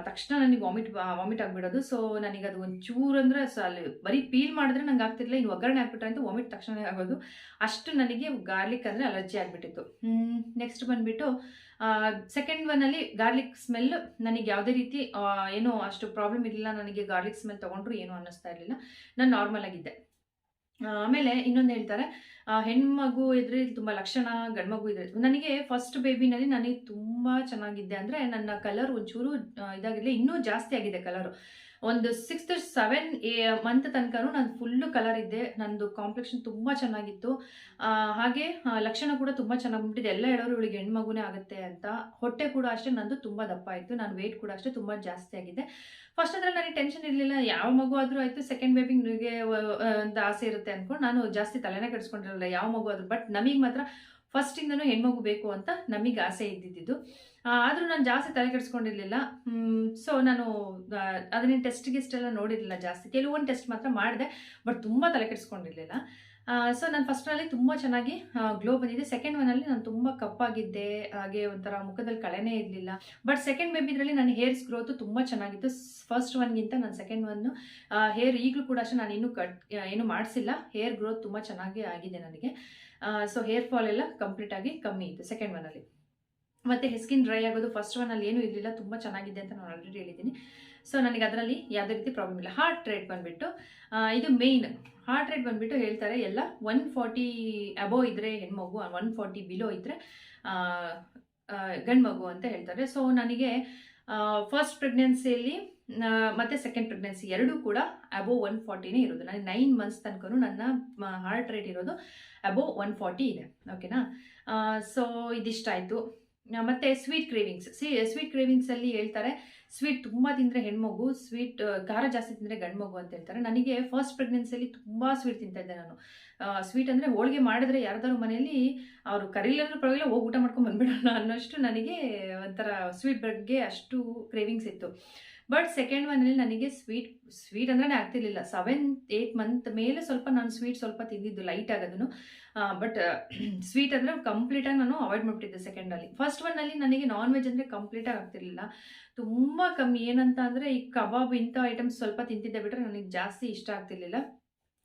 Speaker 1: ತಕ್ಷಣ ನನಗೆ ವಾಮಿಟ್ ವಾಮಿಟ್ ಆಗಿಬಿಡೋದು. ಸೊ ನನಗೆ ಅದು ಒಂಚೂರು ಅಂದರೆ ಸೊ, ಅಲ್ಲಿ ಬರೀ ಪೀಲ್ ಮಾಡಿದ್ರೆ ನಂಗೆ ಆಗ್ತಿರ್ಲಿಲ್ಲ. ಇನ್ನು ಒಗ್ಗರಣೆ ಹಾಕ್ಬಿಟ್ರೆ ಅಂತ ವಾಮಿಟ್ ತಕ್ಷಣ ಆಗೋದು. ಅಷ್ಟು ನನಗೆ ಗಾರ್ಲಿಕ್ ಅಂದರೆ ಅಲರ್ಜಿ ಆಗಿಬಿಟ್ಟಿತ್ತು. ನೆಕ್ಸ್ಟ್ ಬಂದುಬಿಟ್ಟು ಸೆಕೆಂಡ್ ಒನ್ನಲ್ಲಿ ಗಾರ್ಲಿಕ್ ಸ್ಮೆಲ್ ನನಗೆ ಯಾವುದೇ ರೀತಿ ಏನು ಅಷ್ಟು ಪ್ರಾಬ್ಲಮ್ ಇರಲಿಲ್ಲ. ನನಗೆ ಗಾರ್ಲಿಕ್ ಸ್ಮೆಲ್ ತೊಗೊಂಡ್ರು ಏನೂ ಅನ್ನಿಸ್ತಾ ಇರಲಿಲ್ಲ. ನಾನು ನಾರ್ಮಲ್ ಆಗಿದ್ದೆ. ಆಮೇಲೆ ಇನ್ನೊಂದು ಹೇಳ್ತಾರೆ ಹೆಣ್ಮಗು ಇದ್ರೆ ತುಂಬ ಲಕ್ಷಣ, ಗಂಡ್ಮಗು ಇದ್ರೆ ನನಗೆ ಫಸ್ಟ್ ಬೇಬಿನಲ್ಲಿ ನನಗೆ ತುಂಬ ಚೆನ್ನಾಗಿದ್ದೆ ಅಂದರೆ ನನ್ನ ಕಲರ್ ಒಂಚೂರು ಇದಾಗಿರಲಿ, ಇನ್ನೂ ಜಾಸ್ತಿ ಆಗಿದೆ ಕಲರು ಒಂದು ಸಿಕ್ಸ್ತ್ ಸೆವೆನ್ ಮಂತ್ ತನಕನೂ ನಾನು ಫುಲ್ಲು ಕಲರ್ ಇದ್ದೆ, ನಂದು ಕಾಂಪ್ಲೆಕ್ಷನ್ ತುಂಬ ಚೆನ್ನಾಗಿತ್ತು. ಹಾಗೆ ಲಕ್ಷಣ ಕೂಡ ತುಂಬ ಚೆನ್ನಾಗಿ ಬಿಟ್ಟಿದೆ ಎಲ್ಲ ಹೇಳೋರು ಇವಳಿಗೆ ಹೆಣ್ಮಗುನೇ ಆಗುತ್ತೆ ಅಂತ. ಹೊಟ್ಟೆ ಕೂಡ ಅಷ್ಟೇ ನಂದು ತುಂಬ ದಪ್ಪ ಆಯಿತು. ನಾನು ವೆಯ್ಟ್ ಕೂಡ ಅಷ್ಟೇ ತುಂಬ ಜಾಸ್ತಿ ಆಗಿದೆ. ಫಸ್ಟ್ ಅದ್ರಲ್ಲಿ ನನಗೆ ಟೆನ್ಷನ್ ಇರಲಿಲ್ಲ. ಯಾವ ಮಗು ಆದರೂ ಆಯಿತು ಸೆಕೆಂಡ್ ಬೇಬಿಗೆ ನನಗೆ ಒಂದು ಆಸೆ ಇರುತ್ತೆ ಅಂದ್ಕೊಂಡು ನಾನು ಜಾಸ್ತಿ ತಲೆನೇ ಕೆಡಿಸ್ಕೊಂಡಿರಲಿಲ್ಲ. ಯಾವ ಮಗು ಆದರೂ ಬಟ್ ನಮಗೆ ಮಾತ್ರ ಫಸ್ಟಿಂದನೂ ಹೆಣ್ಮಗು ಬೇಕು ಅಂತ ನಮಗೆ ಆಸೆ ಇದ್ದಿದ್ದು. ಆದರೂ ನಾನು ಜಾಸ್ತಿ ತಲೆ ಕೆಡಿಸ್ಕೊಂಡಿರಲಿಲ್ಲ. ಸೊ ನಾನು ಅದನ್ನ ಟೆಸ್ಟ್ ಗಿಸ್ಟ್ ಎಲ್ಲ ನೋಡಿರಲಿಲ್ಲ ಜಾಸ್ತಿ. ಕೆಲವೊಂದು ಟೆಸ್ಟ್ ಮಾತ್ರ ಮಾಡಿದೆ ಬಟ್ ತುಂಬ ತಲೆ ಕೆಡಿಸ್ಕೊಂಡಿರಲಿಲ್ಲ. ಸೊ ನಾನು ಫಸ್ಟ್ನಲ್ಲಿ ತುಂಬ ಚೆನ್ನಾಗಿ ಗ್ಲೋ ಬಂದಿದೆ. ಸೆಕೆಂಡ್ ಒನಲ್ಲಿ ನಾನು ತುಂಬ ಕಪ್ಪಾಗಿದ್ದೆ. ಹಾಗೆ ಒಂಥರ ಮುಖದಲ್ಲಿ ಕಳೆನೇ ಇರಲಿಲ್ಲ. ಬಟ್ ಸೆಕೆಂಡ್ ಬೇಬಿದ್ರಲ್ಲಿ ನನ್ನ ಹೇರ್ಸ್ ಗ್ರೋತು ತುಂಬ ಚೆನ್ನಾಗಿತ್ತು. ಫಸ್ಟ್ ಒನ್ಗಿಂತ ನಾನು ಸೆಕೆಂಡ್ ಒನ್ನು ಹೇರ್ ಈಗಲೂ ಕೂಡ ಅಷ್ಟೇ ನಾನು ಇನ್ನೂ ಕಟ್ ಏನು ಮಾಡಿಸಿಲ್ಲ. ಹೇರ್ ಗ್ರೋತ್ ತುಂಬ ಚೆನ್ನಾಗಿ ಆಗಿದೆ ನನಗೆ. ಸೊ ಹೇರ್ ಫಾಲ್ ಎಲ್ಲ ಕಂಪ್ಲೀಟಾಗಿ ಕಮ್ಮಿ ಇತ್ತು ಸೆಕೆಂಡ್ ಒನಲ್ಲಿ ಮತ್ತು ಹೆಸ್ಕಿನ್ ಡ್ರೈ ಆಗೋದು ಫಸ್ಟ್ ಒನಲ್ಲಿ ಏನೂ ಇರಲಿಲ್ಲ. ತುಂಬ ಚೆನ್ನಾಗಿದೆ ಅಂತ ನಾನು ಆಲ್ರೆಡಿ ಹೇಳಿದ್ದೀನಿ. ಸೊ ನನಗೆ ಅದರಲ್ಲಿ ಯಾವುದೇ ರೀತಿ ಪ್ರಾಬ್ಲಮ್ ಇಲ್ಲ. ಹಾರ್ಟ್ ರೇಟ್ ಬಂದುಬಿಟ್ಟು ಇದು ಮೇಯ್ನ್ ಹಾರ್ಟ್ ರೇಟ್ ಬಂದುಬಿಟ್ಟು ಹೇಳ್ತಾರೆ, ಎಲ್ಲ ಒನ್ ಫಾರ್ಟಿ ಅಬೋವ್ ಇದ್ದರೆ ಹೆಣ್ಮಗು ಒನ್ ಫಾರ್ಟಿ ಬಿಲೋ ಇದ್ದರೆ ಗಂಡು ಮಗು ಅಂತ ಹೇಳ್ತಾರೆ. ಸೊ ನನಗೆ ಫಸ್ಟ್ ಪ್ರೆಗ್ನೆನ್ಸಿಯಲ್ಲಿ ಮತ್ತು ಸೆಕೆಂಡ್ ಪ್ರೆಗ್ನೆನ್ಸಿ ಎರಡೂ ಕೂಡ ಅಬೋವ್ ಒನ್ ಫಾರ್ಟಿನೇ ಇರೋದು. ನನಗೆ ನೈನ್ ಮಂತ್ಸ್ ತನಕ ನನ್ನ ಹಾರ್ಟ್ ರೇಟ್ ಇರೋದು ಅಬೋವ್ ಒನ್ ಫಾರ್ಟಿ ಇದೆ. ಓಕೆನಾ ಸೊ ಇದಿಷ್ಟಾಯಿತು. ಮತ್ತು ಸ್ವೀಟ್ ಕ್ರೇವಿಂಗ್ಸ್ ಸಿ ಸ್ವೀಟ್ ಕ್ರೇವಿಂಗ್ಸಲ್ಲಿ ಹೇಳ್ತಾರೆ ಸ್ವೀಟ್ ತುಂಬ ತಿಂದರೆ ಹೆಣ್ಮಗು ಸ್ವೀಟ್ ಖಾರ ಜಾಸ್ತಿ ತಿಂದರೆ ಗಂಡ್ಮಗು ಅಂತ ಹೇಳ್ತಾರೆ. ನನಗೆ ಫಸ್ಟ್ ಪ್ರೆಗ್ನೆನ್ಸಿಯಲ್ಲಿ ತುಂಬ ಸ್ವೀಟ್ ತಿಂತಾ ಇದ್ದೆ ನಾನು. ಸ್ವೀಟ್ ಅಂದರೆ ಹೋಳಿಗೆ ಮಾಡಿದ್ರೆ ಯಾರ್ದಾರು ಮನೆಯಲ್ಲಿ ಅವರು ಕರೀಲಾದ್ರೂ ಪರವಾಗಿಲ್ಲ, ಹೋಗಿ ಊಟ ಮಾಡ್ಕೊಂಡು ಬಂದ್ಬಿಡೋಣ ಅನ್ನೋಷ್ಟು ನನಗೆ ಒಂಥರ ಸ್ವೀಟ್ ಬಗ್ಗೆ ಅಷ್ಟು ಕ್ರೇವಿಂಗ್ಸ್ ಇತ್ತು. ಬಟ್ ಸೆಕೆಂಡ್ ಒನ್ನಲ್ಲಿ ನನಗೆ ಸ್ವೀಟ್ ಸ್ವೀಟ್ ಅಂದ್ರೆ ಆಗ್ತಿರ್ಲಿಲ್ಲ. ಸೆವೆನ್ ಏಯ್ಟ್ ಮಂತ್ ಮೇಲೆ ಸ್ವಲ್ಪ ನಾನು ಸ್ವೀಟ್ ಸ್ವಲ್ಪ ತಿಂದಿದ್ದು ಲೈಟ್ ಆಗೋದನ್ನು. ಬಟ್ ಸ್ವೀಟ್ ಅಂದರೆ ಕಂಪ್ಲೀಟಾಗಿ ನಾನು ಅವಾಯ್ಡ್ ಮಾಡ್ಬಿಟ್ಟಿದ್ದೆ ಸೆಕೆಂಡಲ್ಲಿ ಫಸ್ಟ್ ಒನ್ನಲ್ಲಿ ನನಗೆ ನಾನ್ ವೆಜ್ ಅಂದರೆ ಕಂಪ್ಲೀಟಾಗಿ ಆಗ್ತಿರ್ಲಿಲ್ಲ. ತುಂಬ ಕಮ್ಮಿ. ಏನಂತ ಅಂದರೆ ಈ ಕಬಾಬ್ ಇಂಥ ಐಟಮ್ಸ್ ಸ್ವಲ್ಪ ತಿಂತಿದ್ದೆ ಬಿಟ್ಟರೆ ನನಗೆ ಜಾಸ್ತಿ ಇಷ್ಟ ಆಗ್ತಿರ್ಲಿಲ್ಲ.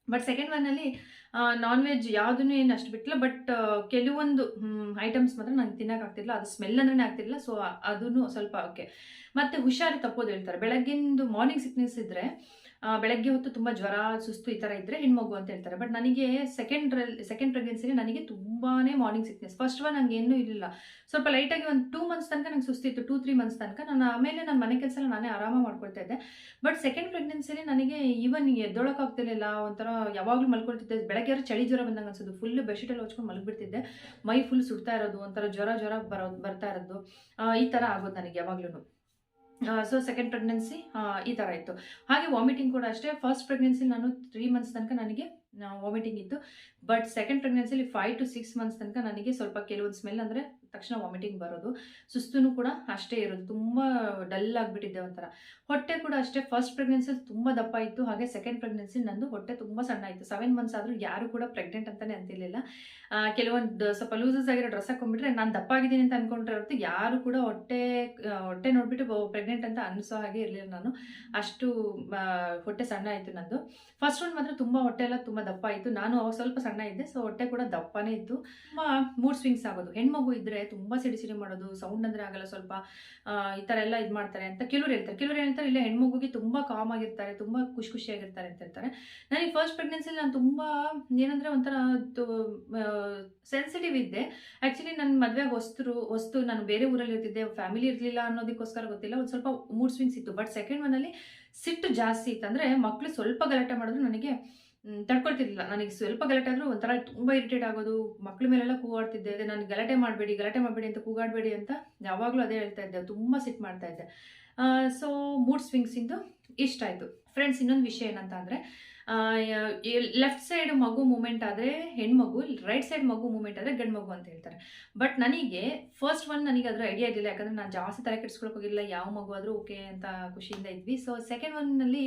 Speaker 1: ಬಟ್ ಸೆಕೆಂಡ್ ಒನ್ನಲ್ಲಿ ನಾನ್ ವೆಜ್ ಯಾವುದೂ ಏನು ಅಷ್ಟು ಬಿಟ್ಟಿಲ್ಲ ಬಟ್ ಕೆಲವೊಂದು ಐಟಮ್ಸ್ ಮಾತ್ರ ನಂಗೆ ತಿನ್ನೋಕ್ಕಾಗ್ತಿಲ್ಲ ಅದು ಸ್ಮೆಲ್ ಅಂದ್ರೆ ಆಗ್ತಿರಲಿಲ್ಲ ಸೊ ಅದೂ ಸ್ವಲ್ಪ ಓಕೆ ಮತ್ತು ಹುಷಾರು ತಪ್ಪೋದು ಹೇಳ್ತಾರೆ. ಬೆಳಗ್ಗಿಂದು ಮಾರ್ನಿಂಗ್ ಸಿಕ್ನೆಸ್ ಇದ್ದರೆ ಬೆಳಗ್ಗೆ ಹೊತ್ತು ತುಂಬ ಜ್ವರ, ಸುಸ್ತು ಈ ಥರ ಇದ್ದರೆ ಹೆಣ್ಮಗು ಅಂತ ಹೇಳ್ತಾರೆ. ಬಟ್ ನನಗೆ ಸೆಕೆಂಡ್ ಸೆಕೆಂಡ್ ಪ್ರೆಗ್ನೆನ್ಸಿಲಿ ನನಗೆ ತುಂಬಾ ಮಾರ್ನಿಂಗ್ ಸಿಕ್ನೆಸ್ ಫಸ್ಟ್ ಒನ್ ನಂಗೆ ಏನೂ ಇರಲಿಲ್ಲ. ಸ್ವಲ್ಪ ಲೈಟಾಗಿ ಒಂದು ಟೂ ಮಂತ್ಸ್ ತನಕ ನಂಗೆ ಸುಸ್ತಿತ್ತು ಟೂ ತ್ರೀ ಮಂತ್ಸ್ ತನಕ ನಾನು ಆಮೇಲೆ ನನ್ನ ಮನೆ ಕೆಲಸ ನಾನೇ ಆರಾಮ ಮಾಡ್ಕೊಳ್ತಾ ಇದ್ದೆ. ಬಟ್ ಸೆಕೆಂಡ್ ಪ್ರೆಗ್ನೆನ್ಸಿಲಿ ನನಗೆ ಈವನ್ ಎದ್ದೊಳಕ್ಕಾಗ್ತಿರ್ಲಿಲ್ಲ ಒಂಥರ ಯಾವಾಗಲೂ ಮಲ್ಕೊಳ್ತಿದ್ದೆ. ಬೆಳಗ್ಗೆ ಯಾರು ಚಳಿ ಜ್ವರ ಬಂದಂಗೆ ಅನ್ಸೋದು. ಫುಲ್ ಬೆಡ್ಶೀಟಲ್ಲಿ ಹೊಚ್ಕೊಂಡು ಮಲಗಿಬಿಡ್ತಿದ್ದೆ. ಮೈ ಫುಲ್ ಸುಡ್ತಾ ಇರೋದು. ಒಂಥರ ಜ್ವರ ಜ್ವರ ಬರೋ, ಬರ್ತಾ ಇರೋದು. ಈ ಥರ ಆಗೋದು ನನಗೆ ಯಾವಾಗ್ಲೂ ಸೊ ಸೆಕೆಂಡ್ ಪ್ರೆಗ್ನೆನ್ಸಿ ಈ ಥರ ಇತ್ತು. ಹಾಗೆ ವಾಮಿಟಿಂಗ್ ಕೂಡ ಅಷ್ಟೇ. ಫಸ್ಟ್ ಪ್ರೆಗ್ನೆನ್ಸಿ ನಾನು ತ್ರೀ ಮಂತ್ಸ್ ತನಕ ನನಗೆ ವಾಮಿಟಿಂಗ್ ಇತ್ತು. ಬಟ್ ಸೆಕೆಂಡ್ ಪ್ರೆಗ್ನೆನ್ಸಿಲಿ ಫೈವ್ ಟು ಸಿಕ್ಸ್ ಮಂತ್ಸ್ ತನಕ ನನಗೆ ಸ್ವಲ್ಪ ಕೆಲವೊಂದು ಸ್ಮೆಲ್ ಅಂದರೆ ತಕ್ಷಣ ವಾಮಿಟಿಂಗ್ ಬರೋದು. ಸುಸ್ತೂ ಕೂಡ ಅಷ್ಟೇ ಇರೋದು. ತುಂಬ ಡಲ್ ಆಗಿಬಿಟ್ಟಿದ್ದೆ ಒಂಥರ. ಹೊಟ್ಟೆ ಕೂಡ ಅಷ್ಟೇ. ಫಸ್ಟ್ ಪ್ರೆಗ್ನೆನ್ಸಿ ತುಂಬ ದಪ್ಪ ಇತ್ತು. ಹಾಗೆ ಸೆಕೆಂಡ್ ಪ್ರೆಗ್ನೆನ್ಸಿ ನಂದು ಹೊಟ್ಟೆ ತುಂಬ ಸಣ್ಣ ಇತ್ತು. ಸೆವೆನ್ ಮಂತ್ಸ್ ಆದರೂ ಯಾರು ಕೂಡ ಪ್ರೆಗ್ನೆಂಟ್ ಅಂತಲೇ ಅಂತಿರಲಿಲ್ಲ. ಕೆಲವೊಂದು ಸ್ವಲ್ಪ ಲೂಸಸ್ ಆಗಿರೋ ಡ್ರೆಸ್ ಹಾಕೊಂಡ್ಬಿಟ್ರೆ ನಾನು ದಪ್ಪ ಆಗಿದ್ದೀನಿ ಅಂತ ಅನ್ಕೊಂಡ್ರೆ ಹೊರತು ಯಾರು ಕೂಡ ಹೊಟ್ಟೆ ಹೊಟ್ಟೆ ನೋಡಿಬಿಟ್ಟು ಪ್ರೆಗ್ನೆಂಟ್ ಅಂತ ಅನಿಸೋ ಹಾಗೆ ಇರಲಿಲ್ಲ ನಾನು. ಅಷ್ಟು ಹೊಟ್ಟೆ ಸಣ್ಣ ಆಯಿತು ನಂದು. ಫಸ್ಟ್ ರೌಂಡ್ ಮಾತ್ರ ತುಂಬ ಹೊಟ್ಟೆ ಎಲ್ಲ ತುಂಬ ದಪ್ಪ ಇತ್ತು. ನಾನು ಸ್ವಲ್ಪ ಸಣ್ಣ ಇದ್ದೆ. ಸೊ ಹೊಟ್ಟೆ ಕೂಡ ದಪ್ಪನೇ ಇತ್ತು. ತುಂಬ ಮೂಡ್ ಸ್ವಿಂಗ್ಸ್ ಆಗೋದು. ಹೆಣ್ಮಗು ಇದ್ದರೆ ತುಂಬ ಸಿಡಿ ಸಿಡಿ ಮಾಡೋದು ಸೌಂಡ್ ಅಂದರೆ ಆಗಲ್ಲ ಸ್ವಲ್ಪ ಈ ಥರ ಎಲ್ಲ ಇದು ಮಾಡ್ತಾರೆ ಅಂತ ಕೆಲವ್ರು ಹೇಳ್ತಾರೆ. ಕೆಲವರು ಹೇಳ್ತಾರೆ, ಇಲ್ಲ ಹೆಣ್ಮಗುಗೆ ತುಂಬ ಕಾಮ್ ಆಗಿರ್ತಾರೆ, ತುಂಬ ಖುಷಿ ಖುಷಿಯಾಗಿರ್ತಾರೆ ಅಂತ ಹೇಳ್ತಾರೆ. ನನಗೆ ಫಸ್ಟ್ ಪ್ರೆಗ್ನೆನ್ಸಿಲಿ ನಾನು ತುಂಬ ಏನಂದರೆ ಒಂಥರ ಸೆನ್ಸಿಟಿವ್ ಇದ್ದೆ. ಆ್ಯಕ್ಚುಲಿ ನನ್ನ ಮದುವೆ ಹೊಸ್ತರು, ಹೊಸ್ತು ನಾನು ಬೇರೆ ಊರಲ್ಲಿ ಇರ್ತಿದ್ದೆ ಫ್ಯಾಮಿಲಿ ಇರಲಿಲ್ಲ ಅನ್ನೋದಕ್ಕೋಸ್ಕರ ಗೊತ್ತಿಲ್ಲ, ಒಂದು ಸ್ವಲ್ಪ ಮೂಡ್ ಸ್ವಿಂಗ್ಸ್ ಇತ್ತು. ಬಟ್ ಸೆಕೆಂಡ್ ಒನ್ನಲ್ಲಿ ಸಿಟ್ಟು ಜಾಸ್ತಿ ಇತ್ತು. ಅಂದರೆ ಮಕ್ಕಳು ಸ್ವಲ್ಪ ಗಲಾಟೆ ಮಾಡಿದ್ರು ನನಗೆ ತಡ್ಕೊಳ್ತಿರ್ಲಿಲ್ಲ. ನನಗೆ ಸ್ವಲ್ಪ ಗಲಾಟೆ ಆದರೂ ಒಂಥರ ತುಂಬ ಇರಿಟೇಟ್ ಆಗೋದು. ಮಕ್ಳ ಮೇಲೆಲ್ಲ ಕೂಗಾಡ್ತಿದ್ದೆ. ಅದೇ ನಾನು ಗಲಾಟೆ ಮಾಡಬೇಡಿ ಗಲಾಟೆ ಮಾಡಬೇಡಿ ಅಂತ ಕೂಗಾಡಬೇಡಿ ಅಂತ ಯಾವಾಗಲೂ ಅದೇ ಹೇಳ್ತಾ ಇದ್ದೆ. ತುಂಬ ಸಿಟ್ಟು ಮಾಡ್ತಾ ಇದ್ದೆ. ಸೊ ಮೂಡ್ ಸ್ವಿಂಗ್ಸಿಂದು ಇಷ್ಟ ಆಯಿತು. ಫ್ರೆಂಡ್ಸ್ ಇನ್ನೊಂದು ವಿಷಯ ಏನಂತ ಅಂದರೆ ಲೆಫ್ಟ್ ಸೈಡ್ ಮಗು ಮೂಮೆಂಟ್ ಆದರೆ ಹೆಣ್ಮಗು ರೈಟ್ ಸೈಡ್ ಮಗು ಮೂಮೆಂಟ್ ಆದರೆ ಗಂಡು ಮಗು ಅಂತ ಹೇಳ್ತಾರೆ. ಬಟ್ ನನಗೆ ಫಸ್ಟ್ ಒನ್ ನನಗೆ ಅದರ ಐಡಿಯಾ ಇರಲಿಲ್ಲ ಯಾಕಂದರೆ ನಾನು ಜಾಸ್ತಿ ತಲೆ ಕೆಡಿಸ್ಕೊಳಕ್ಕೆ ಹೋಗಿಲ್ಲ. ಯಾವ ಮಗು ಆದರೂ ಓಕೆ ಅಂತ ಖುಷಿಯಿಂದ ಇದ್ವಿ. ಸೊ ಸೆಕೆಂಡ್ ಒನ್ನಲ್ಲಿ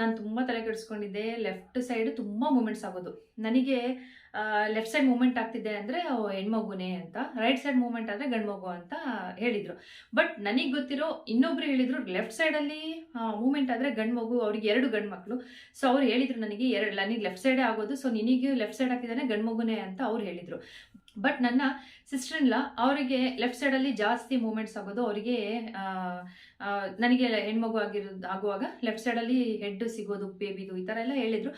Speaker 1: ನಾನು ತುಂಬ ತಲೆ ಕೆಡಿಸ್ಕೊಂಡಿದ್ದೆ. ಲೆಫ್ಟ್ ಸೈಡ್ ತುಂಬ ಮೂಮೆಂಟ್ಸ್ ಆಗೋದು. ನನಗೆ ಲೆಫ್ಟ್ ಸೈಡ್ ಮೂಮೆಂಟ್ ಆಗ್ತಿದೆ ಅಂದರೆ ಹೆಣ್ಮಗುನೇ ಅಂತ ರೈಟ್ ಸೈಡ್ ಮೂಮೆಂಟ್ ಆದರೆ ಗಂಡ್ಮಗು ಅಂತ ಹೇಳಿದರು. ಬಟ್ ನನಗೆ ಗೊತ್ತಿರೋ ಇನ್ನೊಬ್ರು ಹೇಳಿದರು ಲೆಫ್ಟ್ ಸೈಡಲ್ಲಿ ಮೂಮೆಂಟ್ ಆದರೆ ಗಂಡ್ಮಗು, ಅವ್ರಿಗೆ ಎರಡು ಗಂಡು ಮಕ್ಕಳು ಸೊ ಅವ್ರು ಹೇಳಿದರು ನನಗೆ ಎರಡು ನನಗೆ ಲೆಫ್ಟ್ ಸೈಡೇ ಆಗೋದು ಸೊ ನಿನಗೆ ಲೆಫ್ಟ್ ಸೈಡ್ ಆಗ್ತಿದ್ದಾನೆ ಗಂಡ್ಮಗುನೇ ಅಂತ ಅವ್ರು ಹೇಳಿದರು. ಬಟ್ ನನ್ನ ಸಿಸ್ಟರ್ ಇಲ್ಲ ಅವರಿಗೆ ಲೆಫ್ಟ್ ಸೈಡಲ್ಲಿ ಜಾಸ್ತಿ ಮೂಮೆಂಟ್ಸ್ ಆಗೋದು, ಅವರಿಗೆ ನನಗೆ ಹೆಣ್ಮಗು ಆಗಿರೋದು, ಆಗುವಾಗ ಲೆಫ್ಟ್ ಸೈಡಲ್ಲಿ ಹೆಡ್ ಸಿಗೋದು ಬೇಬಿದು ಈ ಥರ ಎಲ್ಲ ಹೇಳಿದರು.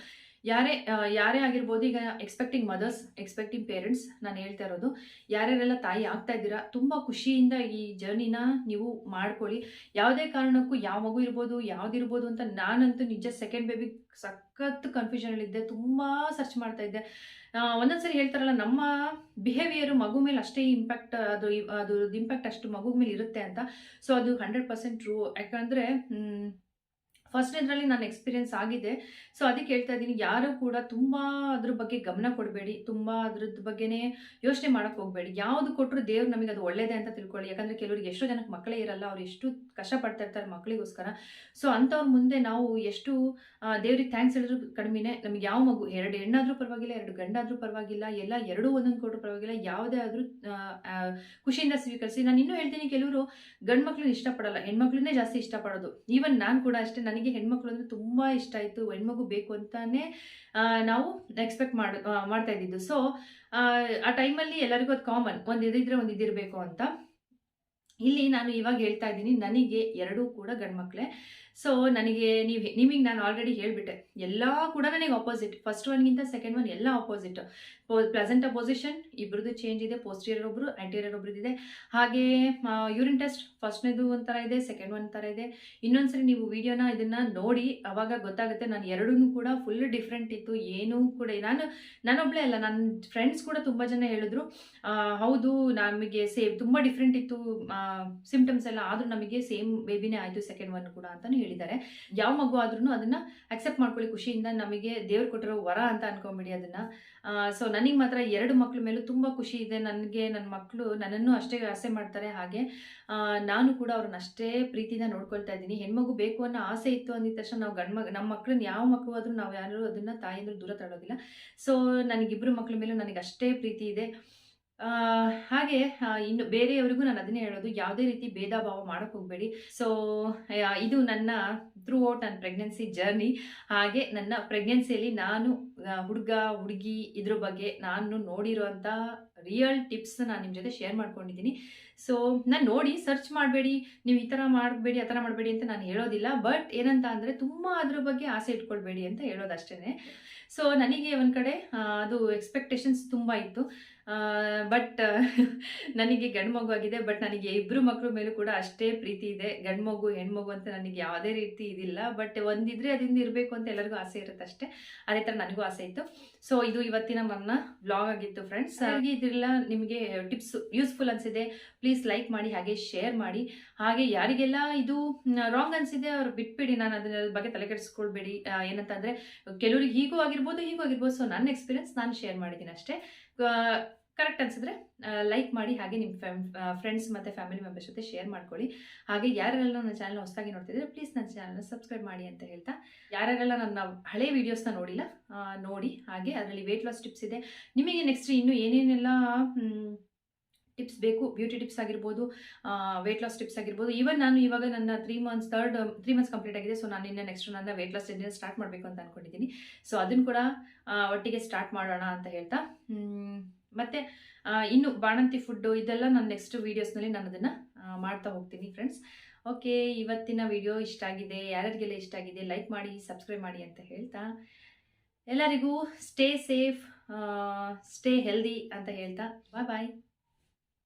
Speaker 1: ಯಾರೇ ಯಾರೇ ಆಗಿರ್ಬೋದು ಈಗ ಎಕ್ಸ್ಪೆಕ್ಟಿಂಗ್ ಮದರ್ಸ್ ಎಕ್ಸ್ಪೆಕ್ಟಿಂಗ್ ಪೇರೆಂಟ್ಸ್ ನಾನು ಹೇಳ್ತಾ ಇರೋದು, ಯಾರ್ಯಾರೆಲ್ಲ ತಾಯಿ ಆಗ್ತಾ ಇದ್ದೀರಾ, ತುಂಬ ಖುಷಿಯಿಂದ ಈ ಜರ್ನಿನ ನೀವು ಮಾಡ್ಕೊಳ್ಳಿ. ಯಾವುದೇ ಕಾರಣಕ್ಕೂ ಯಾವ ಮಗು ಇರ್ಬೋದು, ಯಾವ್ದಿರ್ಬೋದು ಅಂತ ನಾನಂತೂ ನಿಜ ಸೆಕೆಂಡ್ ಬೇಬಿ ಸಖತ್ ಕನ್ಫ್ಯೂಷನಲ್ಲಿದ್ದೆ ತುಂಬ ಸರ್ಚ್ ಮಾಡ್ತಾ ಇದ್ದೆ. ಒಂದೊಂದ್ಸರಿ ಹೇಳ್ತಾರಲ್ಲ, ನಮ್ಮ ಬಿಹೇವಿಯರು ಮಗು ಮೇಲೆ ಅಷ್ಟೇ ಇಂಪ್ಯಾಕ್ಟ್ ಅದು, ಅದ್ರದ್ದು ಇಂಪ್ಯಾಕ್ಟ್ ಅಷ್ಟು ಮಗು ಮೇಲೆ ಇರುತ್ತೆ ಅಂತ. ಸೊ ಅದು ಹಂಡ್ರೆಡ್ ಪರ್ಸೆಂಟ್ ಟ್ರೂ ಯಾಕಂದರೆ ಫಸ್ಟ್ ಇದರಲ್ಲಿ ನಾನು ಎಕ್ಸ್ಪೀರಿಯನ್ಸ್ ಆಗಿದೆ. ಸೊ ಅದಕ್ಕೆ ಹೇಳ್ತಾ ಇದ್ದೀನಿ, ಯಾರು ಕೂಡ ತುಂಬ ಅದ್ರ ಬಗ್ಗೆ ಗಮನ ಕೊಡಬೇಡಿ. ತುಂಬ ಅದ್ರದ್ದು ಬಗ್ಗೆನೇ ಯೋಚನೆ ಮಾಡೋಕ್ಕೆ ಹೋಗಬೇಡಿ. ಯಾವುದು ಕೊಟ್ಟರು ದೇವ್ರು ನಮಗೆ ಅದು ಒಳ್ಳೇದೇ ಅಂತ ತಿಳ್ಕೊಳ್ಳಿ. ಯಾಕಂದರೆ ಕೆಲವರಿಗೆ ಎಷ್ಟೋ ಜನಕ್ಕೆ ಮಕ್ಕಳೇ ಇರಲ್ಲ, ಅವ್ರು ಎಷ್ಟು ಕಷ್ಟಪಡ್ತಾ ಇರ್ತಾರೆ ಮಕ್ಕಳಿಗೋಸ್ಕರ ಸೊ ಅಂಥವ್ರ ಮುಂದೆ ನಾವು ಎಷ್ಟು ದೇವ್ರಿಗೆ ಥ್ಯಾಂಕ್ಸ್ ಹೇಳಿದ್ರು ಕಡಿಮೆನೇ ನಮಗೆ ಯಾವ ಮಗು, ಎರಡು ಹೆಣ್ಣಾದರೂ ಪರವಾಗಿಲ್ಲ, ಎರಡು ಗಂಡಾದರೂ ಪರವಾಗಿಲ್ಲ, ಎಲ್ಲ ಎರಡೂ ಒಂದೊಂದು ಕೊಟ್ಟರು ಪರವಾಗಿಲ್ಲ, ಯಾವುದೇ ಆದರೂ ಖುಷಿಯಿಂದ ಸ್ವೀಕರಿಸಿ. ನಾನು ಇನ್ನೂ ಹೇಳ್ತೀನಿ, ಕೆಲವರು ಗಂಡು ಮಕ್ಕಳನ್ನ ಇಷ್ಟಪಡಲ್ಲ, ಹೆಣ್ಮಕ್ಳನ್ನೇ ಜಾಸ್ತಿ ಇಷ್ಟಪಡೋದು. ಈವನ್ ನಾನು ಕೂಡ ಅಷ್ಟೇ, ನನಗೆ ಹೆಣ್ಮಕ್ಳು ಅಂದರೆ ತುಂಬ ಇಷ್ಟ ಆಯಿತು, ಹೆಣ್ಮಗು ಬೇಕು ಅಂತಾನೆ ನಾವು ಎಕ್ಸ್ಪೆಕ್ಟ್ ಮಾಡಿ ಮಾಡ್ತಾ ಇದ್ದಿದ್ದು. ಸೊ ಆ ಟೈಮಲ್ಲಿ ಎಲ್ಲರಿಗೂ ಅದು ಕಾಮನ್ ಒಂದು ಇದಿದ್ರೆ ಒಂದು ಇದಿರಬೇಕು ಅಂತ. ಇಲ್ಲಿ ನಾನು ಇವಾಗ ಹೇಳ್ತಾ ಇದ್ದೀನಿ, ನನಗೆ ಎರಡೂ ಕೂಡ ಗಂಡ್ಮಕ್ಳೇ. ಸೊ ನನಗೆ ನೀವು ನಿಮಗೆ ನಾನು ಆಲ್ರೆಡಿ ಹೇಳಿಬಿಟ್ಟೆ. ಎಲ್ಲ ಕೂಡ ನನಗೆ ಆಪೋಸಿಟ್ ಫಸ್ಟ್ ಒನ್ಗಿಂತ ಸೆಕೆಂಡ್ ಒನ್ ಎಲ್ಲ ಆಪೋಸಿಟ್ ಪ್ರೆಸೆಂಟ್ ಅಪೋಸಿಷನ್ ಇಬ್ಬರದ್ದು ಚೇಂಜ್ ಇದೆ ಪೋಸ್ಟಿಯರ್ ಒಬ್ಬರು ಆ್ಯಂಟೀರಿಯರ್ ಒಬ್ರದ್ದು ಇದೆ. ಹಾಗೆ ಯೂರಿನ್ ಟೆಸ್ಟ್ ಫಸ್ಟ್ನೇದು ಒಂಥರ ಇದೆ ಸೆಕೆಂಡ್ ಒನ್ ಥರ ಇದೆ. ಇನ್ನೊಂದ್ಸರಿ ನೀವು ವಿಡಿಯೋನ ಇದನ್ನು ನೋಡಿ, ಅವಾಗ ಗೊತ್ತಾಗುತ್ತೆ ನಾನು ಎರಡೂ ಕೂಡ ಫುಲ್ ಡಿಫ್ರೆಂಟ್ ಇತ್ತು, ಏನೂ ಕೂಡ ನಾನು, ನಾನೊಬ್ಳೇ ಅಲ್ಲ ನನ್ನ ಫ್ರೆಂಡ್ಸ್ ಕೂಡ ತುಂಬ ಜನ ಹೇಳಿದ್ರು ಹೌದು, ನಮಗೆ ಸೇಮ್, ತುಂಬ ಡಿಫ್ರೆಂಟ್ ಇತ್ತು ಸಿಂಪ್ಟಮ್ಸ್ ಎಲ್ಲ, ಆದರೂ ನಮಗೆ ಸೇಮ್ ಬೇಬಿನೇ ಆಯಿತು ಸೆಕೆಂಡ್ ಒನ್ ಕೂಡ ಅಂತಲೂ ಹೇಳಿದ್ದಾರೆ. ಯಾವ ಮಗು ಆದ್ರೂ ಅದನ್ನು ಅಕ್ಸೆಪ್ಟ್ ಮಾಡ್ಕೊಳ್ಳಿ ಖುಷಿಯಿಂದ. ನಮಗೆ ದೇವ್ರು ಕೊಟ್ಟಿರೋ ವರ ಅಂತ ಅನ್ಕೊಂಬಿಡಿ ಅದನ್ನು. ಸೊ ನನಗೆ ಮಾತ್ರ ಎರಡು ಮಕ್ಳ ಮೇಲೂ ತುಂಬ ಖುಷಿ ಇದೆ. ನನಗೆ ನನ್ನ ಮಕ್ಕಳು ನನ್ನನ್ನು ಅಷ್ಟೇ ಆಸೆ ಮಾಡ್ತಾರೆ. ಹಾಗೆ ನಾನು ಕೂಡ ಅವ್ರನ್ನ ಅಷ್ಟೇ ಪ್ರೀತಿಯಿಂದ ನೋಡ್ಕೊಳ್ತಾ ಇದ್ದೀನಿ. ಹೆಣ್ಮಗು ಬೇಕು ಅನ್ನೋ ಆಸೆ ಇತ್ತು ಅಂದಿದ ತಕ್ಷಣ ನಾವು ಗಂಡು ಮಗ ನಮ್ಮ ಮಕ್ಕಳನ್ನ ಯಾವ ಮಕ್ಕಳು ಆದರೂ ನಾವು ಯಾರು ಅದನ್ನು ತಾಯಿಯಿಂದ ದೂರ ತಳ್ಳೋದಿಲ್ಲ ಸೊ ನನಗಿಬ್ಬರು ಮಕ್ಳ ಮೇಲೂ ನನಗೆ ಅಷ್ಟೇ ಪ್ರೀತಿ ಇದೆ. ಹಾಗೆ ಇನ್ನು ಬೇರೆಯವರಿಗೂ ನಾನು ಅದನ್ನೇ ಹೇಳೋದು, ಯಾವುದೇ ರೀತಿ ಭೇದ ಭಾವ ಮಾಡೋಕ್ಕೆ ಹೋಗಬೇಡಿ. ಸೊ ಇದು ನನ್ನ ಥ್ರೂ ಔಟ್ ನನ್ನ ಪ್ರೆಗ್ನೆನ್ಸಿ ಜರ್ನಿ ಹಾಗೆ ನನ್ನ ಪ್ರೆಗ್ನೆನ್ಸಿಯಲ್ಲಿ ನಾನು ಹುಡುಗ, ಹುಡುಗಿ ಇದ್ರ ಬಗ್ಗೆ ನಾನು ನೋಡಿರುವಂಥ ರಿಯಲ್ ಟಿಪ್ಸ್ ನಾನು ನಿಮ್ಮ ಜೊತೆ ಶೇರ್ ಮಾಡ್ಕೊಂಡಿದ್ದೀನಿ. ಸೊ ನಾನು ನೋಡಿ ಸರ್ಚ್ ಮಾಡಬೇಡಿ. ನೀವು ಈ ಥರ ಮಾಡಬೇಡಿ, ಆ ಥರ ಮಾಡಬೇಡಿ ಅಂತ ನಾನು ಹೇಳೋದಿಲ್ಲ. ಬಟ್ ಏನಂತ ಅಂದರೆ ತುಂಬ ಅದ್ರ ಬಗ್ಗೆ ಆಸೆ ಇಟ್ಕೊಳ್ಬೇಡಿ ಅಂತ ಹೇಳೋದಷ್ಟೇ ಸೊ ನನಗೆ ಒಂದು ಕಡೆ ಅದು ಎಕ್ಸ್ಪೆಕ್ಟೇಷನ್ಸ್ ತುಂಬ ಇತ್ತು. ಬಟ್ <laughs> ನನಗೆ ಗಂಡು ಮಗು ಆಗಿದೆ. ಬಟ್ ನನಗೆ ಇಬ್ಬರು ಮಕ್ಕಳ ಮೇಲೂ ಕೂಡ ಅಷ್ಟೇ ಪ್ರೀತಿ ಇದೆ. ಗಂಡು ಮಗು ಹೆಣ್ಮಗು ಅಂತ ನನಗೆ ಯಾವುದೇ ರೀತಿ ಇದಿಲ್ಲ ಬಟ್ ಒಂದಿದ್ರೆ ಅದಿಂದ ಇರಬೇಕು ಅಂತ ಎಲ್ಲರಿಗೂ ಆಸೆ ಇರುತ್ತೆ ಅಷ್ಟೇ. ಅದೇ ಥರ ನನಗೂ ಆಸೆ ಇತ್ತು. ಸೊ ಇದು ಇವತ್ತಿನ ನನ್ನ ಬ್ಲಾಗ್ ಆಗಿತ್ತು ಫ್ರೆಂಡ್ಸ್ ಹಾಗೆ ಇದೆಲ್ಲ ನಿಮಗೆ ಟಿಪ್ಸ್ ಯೂಸ್ಫುಲ್ ಅನಿಸಿದೆ ಪ್ಲೀಸ್ ಲೈಕ್ ಮಾಡಿ ಹಾಗೆ ಶೇರ್ ಮಾಡಿ. ಹಾಗೆ ಯಾರಿಗೆಲ್ಲ ಇದು ರಾಂಗ್ ಅನಿಸಿದೆ ಅವ್ರು ಬಿಟ್ಬಿಡಿ ನಾನು ಅದರ ಬಗ್ಗೆ ತಲೆ ಕೆಡಿಸ್ಕೊಳ್ಬೇಡಿ. ಏನಂತಂದ್ರೆ ಕೆಲವರಿಗೆ ಹೀಗೂ ಆಗಿರ್ಬೋದು ಹೀಗೂ ಆಗಿರ್ಬೋದು. ಸೊ ನನ್ನ ಎಕ್ಸ್ಪೀರಿಯನ್ಸ್ ನಾನು ಶೇರ್ ಮಾಡಿದ್ದೀನಿ ಅಷ್ಟೇ. ಕರೆಕ್ಟ್ ಅನ್ಸಿದ್ರೆ ಲೈಕ್ ಮಾಡಿ ಹಾಗೆ ನಿಮ್ಮ ಫ್ರೆಂಡ್ಸ್ ಮತ್ತು ಫ್ಯಾಮಿಲಿ ಮೆಂಬರ್ಸ್ ಜೊತೆ ಶೇರ್ ಮಾಡ್ಕೊಳ್ಳಿ. ಹಾಗೆ ಯಾರೆಲ್ಲ ನನ್ನ ಚಾನಲ್ ಹೊಸದಾಗಿ ನೋಡ್ತಿದ್ರೆ ಪ್ಲೀಸ್ ನನ್ನ ಚಾನಲ್ನ ಸಬ್ಸ್ಕ್ರೈಬ್ ಮಾಡಿ ಅಂತ ಹೇಳ್ತಾ. ಯಾರೆಲ್ಲ ನನ್ನ ಹಳೆ ವೀಡಿಯೋಸ್ನ ನೋಡಿಲ್ಲ ನೋಡಿ. ಹಾಗೆ ಅದರಲ್ಲಿ ವೆಯ್ಟ್ ಲಾಸ್ ಟಿಪ್ಸ್ ಇದೆ. ನಿಮಗೆ ನೆಕ್ಸ್ಟ್ ಇನ್ನೂ ಏನೇನೆಲ್ಲ ಟಿಪ್ಸ್ ಬೇಕು? ಬ್ಯೂಟಿ ಟಿಪ್ಸ್ ಆಗಿರ್ಬೋದು ವೆಯ್ಟ್ ಲಾಸ್ ಟಿಪ್ಸ್ ಆಗಿರ್ಬೋದು. ಈವನ್ ನಾನು ಇವಾಗ ನನ್ನ three months third three months complete ಆಗಿದೆ. ಸೊ ನಾನು ಇನ್ನು ನೆಕ್ಸ್ಟ್ ನನ್ನ ವೆಯ್ಟ್ ಲಾಸ್ ಜರ್ನಿ ಸ್ಟಾರ್ಟ್ ಮಾಡಬೇಕು ಅಂತ ಅಂದ್ಕೊಂಡಿದ್ದೀನಿ ಸೊ ಅದನ್ನು ಕೂಡ ಒಟ್ಟಿಗೆ ಸ್ಟಾರ್ಟ್ ಮಾಡೋಣ ಅಂತ ಹೇಳ್ತಾ. ಮತ್ತೆ ಇನ್ನು ಬಾಣಂತಿ ಫುಡ್ಡು ಇದೆಲ್ಲ ನಾನು ನೆಕ್ಸ್ಟ್ ವೀಡಿಯೋಸ್ನಲ್ಲಿ ನಾನು ಅದನ್ನು ಮಾಡ್ತಾ ಹೋಗ್ತೀನಿ ಫ್ರೆಂಡ್ಸ್ ಓಕೆ ಇವತ್ತಿನ ವಿಡಿಯೋ ಇಷ್ಟ ಆಗಿದೆ, ಯಾರ್ಯಾರಿಗೆಲ್ಲ ಇಷ್ಟ ಆಗಿದೆ ಲೈಕ್ ಮಾಡಿ ಸಬ್ಸ್ಕ್ರೈಬ್ ಮಾಡಿ ಅಂತ ಹೇಳ್ತಾ. ಎಲ್ಲರಿಗೂ ಸ್ಟೇ ಸೇಫ್ ಸ್ಟೇ ಹೆಲ್ದಿ ಅಂತ ಹೇಳ್ತಾ. ಬಾಯ್ ಬಾಯ್